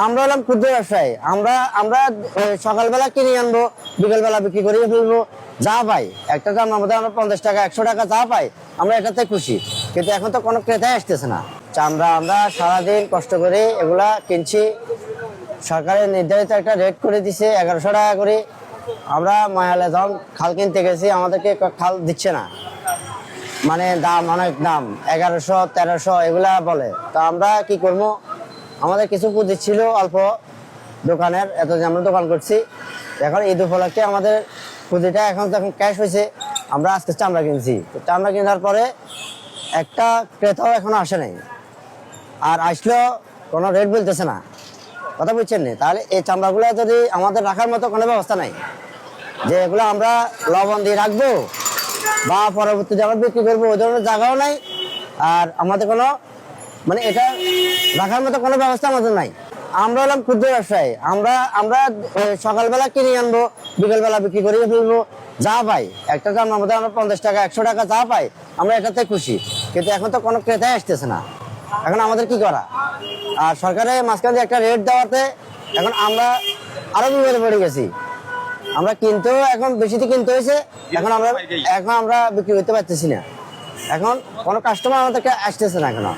আমরা হলাম ক্ষুদ্র ব্যবসায়ী। আমরা আমরা সকালবেলা কিনে আনব, বিকেলবেলা বিক্রি করে ফেলব, যা পাই। একটা চামড়ার আমাদের আমরা পঞ্চাশ টাকা, একশো টাকা যা পাই, আমরা এটাতে খুশি। কিন্তু এখন তো কোনো ক্রেতাই আসতেছে না। চামড়া আমরা সারাদিন কষ্ট করে এগুলা কিনছি। সরকারের নির্ধারিত একটা রেট করে দিছে, এগারোশো টাকা করে। আমরা মহালে যখন খাল কিনতে গেছি, আমাদেরকে খাল দিচ্ছে না। মানে দাম, অনেক দাম, এগারোশো, তেরোশো, এগুলা বলে। তো আমরা কি করব? আমাদের কিছু পুঁজি ছিল অল্প দোকানের এতদিন আমরা দোকান করছি। এখন ঈদ উপলক্ষে আমাদের পুঁজিটা এখন যখন ক্যাশ হয়েছে, আমরা আজকে চামড়া কিনছি। তো চামড়া কেনার পরে একটা ক্রেতাও এখনও আসে নাই। আর আসলেও কোনো রেট বলতেছে না। কথা বুঝছেন না? তাহলে এই চামড়াগুলো যদি আমাদের রাখার মতো কোনো ব্যবস্থা নাই, যে এগুলো আমরা লবণ দিয়ে রাখব, বা পরবর্তী জায়গায় বিক্রি করব, ওই ধরনের জায়গাও নাই। আর আমাদের কোনো মানে এটা রাখার মতো কোনো ব্যবস্থা আমাদের নাই। আমরা হলাম ক্ষুদ্র ব্যবসায়ী। আমরা আমরা সকালবেলা কিনে আনব, বিকেলবেলা বিক্রি করে ফেলব। যা পাই, একটা চামড়ার মধ্যে আমরা পঞ্চাশ টাকা, একশো টাকা যা পাই, আমরা এটাতে খুশি। কিন্তু এখন তো কোনো ক্রেতাই আসতেছে না। এখন আমাদের কি করা? আর সরকারের মাঝখানে একটা রেট দেওয়াতে এখন আমরা আরও বিপদে পড়ে গেছি। আমরা কিনতেও এখন বেশিতে কিনতে হয়েছে, এখন আমরা এখন আমরা বিক্রি করতে পারতেছি না। এখন কোনো কাস্টমার আমাদেরকে আসতেছে না এখনও।